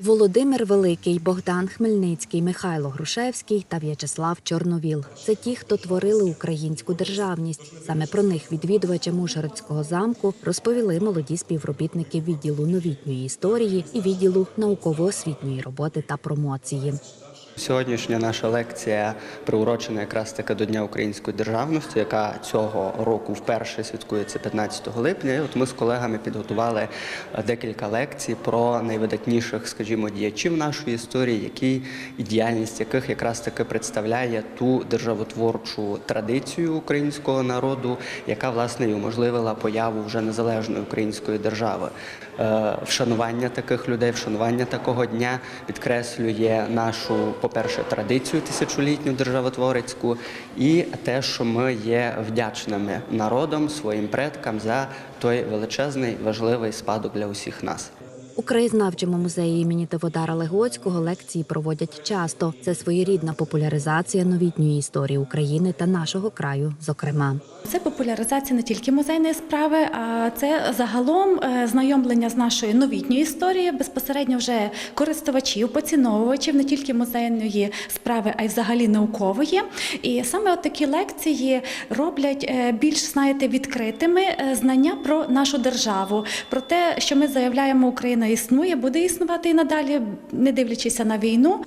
Володимир Великий, Богдан Хмельницький, Михайло Грушевський та В'ячеслав Чорновіл це ті, хто творили українську державність. Саме про них відвідувачам Ужгородського замку розповіли молоді співробітники відділу новітньої історії і відділу науково-освітньої роботи та промоції. Сьогоднішня наша лекція приурочена якраз таки до Дня української державності, яка цього року вперше святкується 15 липня. І от ми з колегами підготували е, декілька лекцій про найвидатніших, скажімо, діячів нашої історії, які і діяльність яких якраз таки представляє ту державотворчу традицію українського народу, яка власне і уможливила появу вже незалежної української держави. Е, Вшанування таких людей, вшанування такого дня підкреслює нашу, по-перше, традицію тисячолітню державотворецьку, і те, що ми є вдячними народом, своїм предкам за той величезний важливий спадок для усіх нас. У краєзнавчому музеї імені Теводара Легоцького лекції проводять часто. Це своєрідна популяризація новітньої історії України та нашого краю, зокрема. Це популяризація не тільки музейної справи, а це загалом е, знайомлення з нашою новітньою історією, безпосередньо вже користувачів, поціновувачів не тільки музейної справи, а й взагалі наукової. І саме от такі лекції роблять е, більш знаєте відкритими е, знання про нашу державу, про те, що ми заявляємо, Україна існує, буде існувати і надалі, не дивлячись на війну.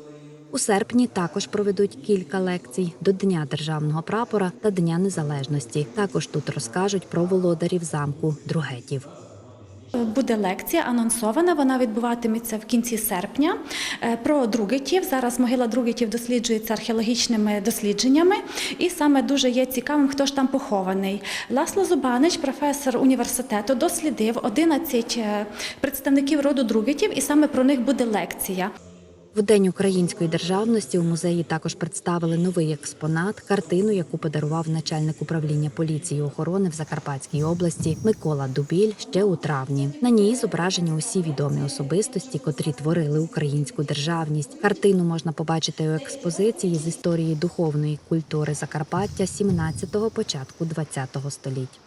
У серпні також проведуть кілька лекцій до Дня державного прапора та Дня Незалежності. Також тут розкажуть про володарів замку Другетів. Буде лекція анонсована. Вона відбуватиметься в кінці серпня е, про Другетів. Зараз могила Другетів досліджується археологічними дослідженнями, і саме дуже є цікавим, хто ж там похований. Ласло Зубанич, професор університету, дослідив 11 е, представників роду Другетів, і саме про них буде лекція. В День української державності у музеї також представили новий експонат, картину, яку подарував начальник управління поліції і охорони в Закарпатській області Микола Дубіль ще у травні. На ній зображені усі відомі особистості, котрі творили українську державність. Картину можна побачити у експозиції з історії духовної культури Закарпаття 17-го, початку 20-го століть.